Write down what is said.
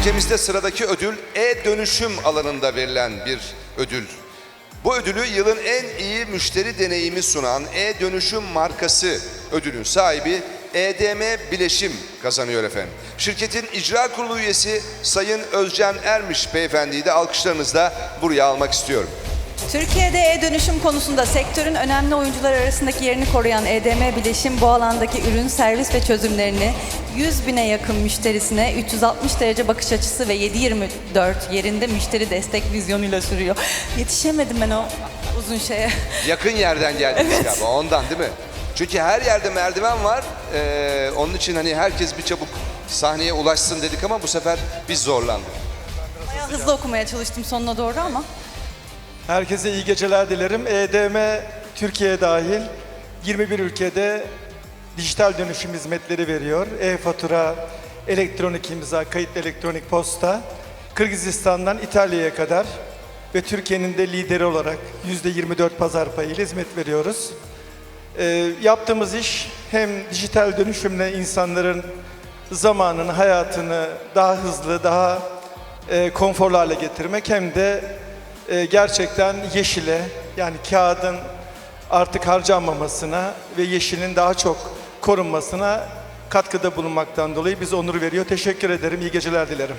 Gecemizde sıradaki ödül e-dönüşüm alanında verilen bir ödül. Bu ödülü yılın en iyi müşteri deneyimi sunan e-dönüşüm markası ödülün sahibi EDM Bileşim kazanıyor efendim. Şirketin icra kurulu üyesi Sayın Özcan Ermiş beyefendiyi de alkışlarınızla buraya almak istiyorum. Türkiye'de e-dönüşüm konusunda sektörün önemli oyuncular arasındaki yerini koruyan EDM Bileşim bu alandaki ürün, servis ve çözümlerini 100 bine yakın müşterisine 360 derece bakış açısı ve 7-24 yerinde müşteri destek vizyonuyla sürüyor. Yetişemedim ben o uzun şeye. Yakın yerden geldiniz galiba ondan değil mi? Çünkü her yerde merdiven var. Ee, onun için hani herkes bir çabuk sahneye ulaşsın dedik ama bu sefer biz zorlandık. Bayağı hızlı okumaya çalıştım sonuna doğru ama. Herkese iyi geceler dilerim. EDM Türkiye dahil 21 ülkede dijital dönüşüm hizmetleri veriyor. E-fatura, elektronik imza, kayıt elektronik posta, Kırgızistan'dan İtalya'ya kadar ve Türkiye'nin de lideri olarak %24 pazar payıyla hizmet veriyoruz. Ee, yaptığımız iş hem dijital dönüşümle insanların zamanını, hayatını daha hızlı, daha e, konforlu hale getirmek hem de e, gerçekten yeşile yani kağıdın artık harcanmamasına ve yeşilin daha çok korunmasına katkıda bulunmaktan dolayı bize onur veriyor. Teşekkür ederim. İyi geceler dilerim.